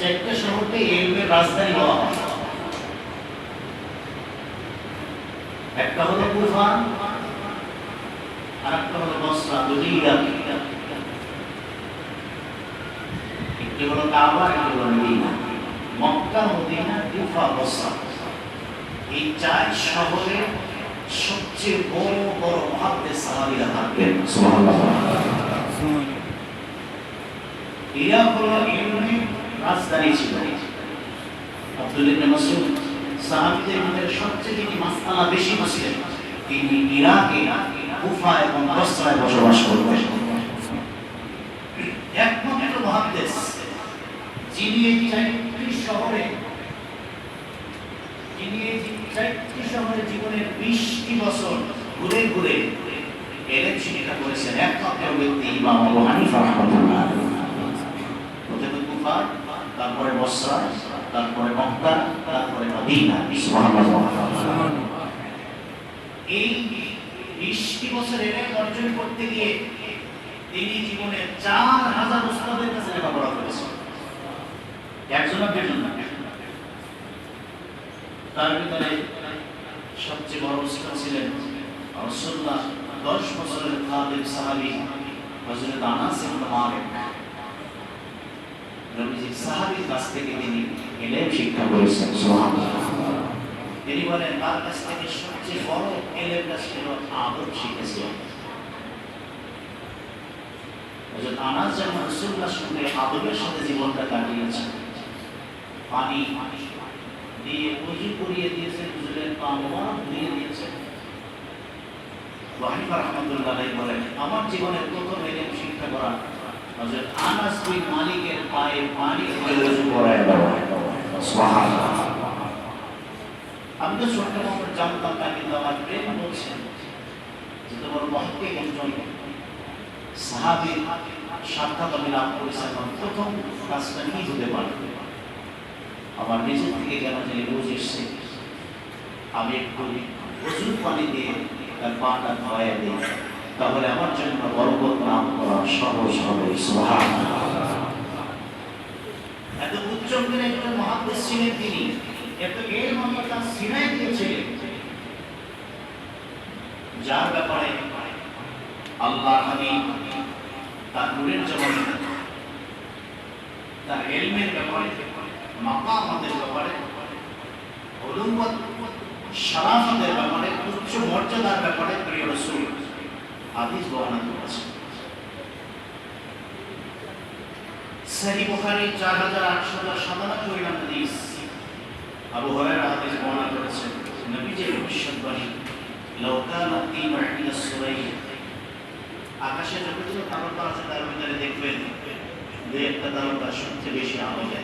চারটা শহরকে এলমের রাজধানী বলা হয়। একটা হলো কুফা আর একটা হলো বসরা দুটি ইরাক একটি হলো কাবা একটি হলো Medina. Mecca Medina Kufa Basra এই চার শহরে সবচেয়ে বড় বড় মহাদ্দেশ সাহাবিরা থাকবেন। ইরাক হলো রাজধানী ছিল। আব্দুল ইবনে মাসউদ সাহাবীদের মধ্যে সবচেয়ে যিনি মাসআলা বেশি বুঝতেন তিনি ইরাকে কুফা এবং বসরায় বসবাস করতেন। একমাত্র মহাদ্দেশ যিনি এই চারটি শহরে, যিনি এই চারটি শহরে জীবনের বিশটি বছর ঘুরে ঘুরে এলেন শিক্ষা করেছেন একমাত্র ব্যক্তি ইমাম আবু হানিফা রহমাতুল্লাহ প্রথমে কুফা তারপরে বসরা, তারপরে মক্কা, তারপরে মদিনা। এই বিশটি বছর এলেন অর্জন করতে গিয়ে তিনি জীবনে চার হাজার কাছে লেখাপড়া করেছেন একজন তার ভিতরে সবচেয়ে বড় উস্তাদ ছিলেন রসুল্লাহ দশ বছরের খাদিম সাহাবি হজরত আনাস মালিক। নবীজি সাহাবীর কাছ থেকে তিনি এলেম শিক্ষা করেছেন তিনি বলেন, তার কাছ থেকে সবচেয়ে বড় এলেমটা ছিল আদব আনাস রাসূলুল্লাহ সঙ্গে আদবের সাথে জীবনটা কাটিয়েছেন পানি দিয়ে উজু করিয়ে দিয়েছেন ধুয়ে ওয়াহিফা রহমতুল্লাহ বলেন, আমার জীবনের প্রথম এলেম শিক্ষা করা হযরত আনাস বিন মালিকের পায়ে পানি দিয়ে দেওয়া সুবহানাল্লাহ। আমি তো ছোট্ট মোহাম্মদ জানতাম না কিন্তু আমার প্রেম বলছে যে তোমার মহকে একজন সাহাবি সাক্ষাৎ আমি লাভ করেছি এখন প্রথম কাজটা কি হতে পারে? আমার নিজের থেকে কেন জানি রোজ এসছে আমি একটু প্রচুর পানি দিয়ে তার পাটা ধোয়া দিই। তাহলে আমার জন্য বরকত নাম করা সহজ হবে এত উচ্চ একজন ছিলেন তিনি, এত এর সিনাই দিয়েছিলেন যার ব্যাপারে আল্লাহ তার নূরের তার এলমের ব্যাপারে, মাকামাতের ব্যাপারে অলুমত সারাফতের ব্যাপারে, উচ্চ মর্যাদার ব্যাপারে প্রিয় রসুল আদিস বর্ণনা করেছে সহি নম্বর হাদিস। আবু হুরায়রা হাদিস বর্ণনা করেছেন নবীজি ভবিষ্যৎবাণী, লাউ কানা ইলা সুরাই আকাশে যতগুলো তারকা আছে, তার ভিতরে দেখবেন দুই একটা তারকা সবচেয়ে বেশি দেয়।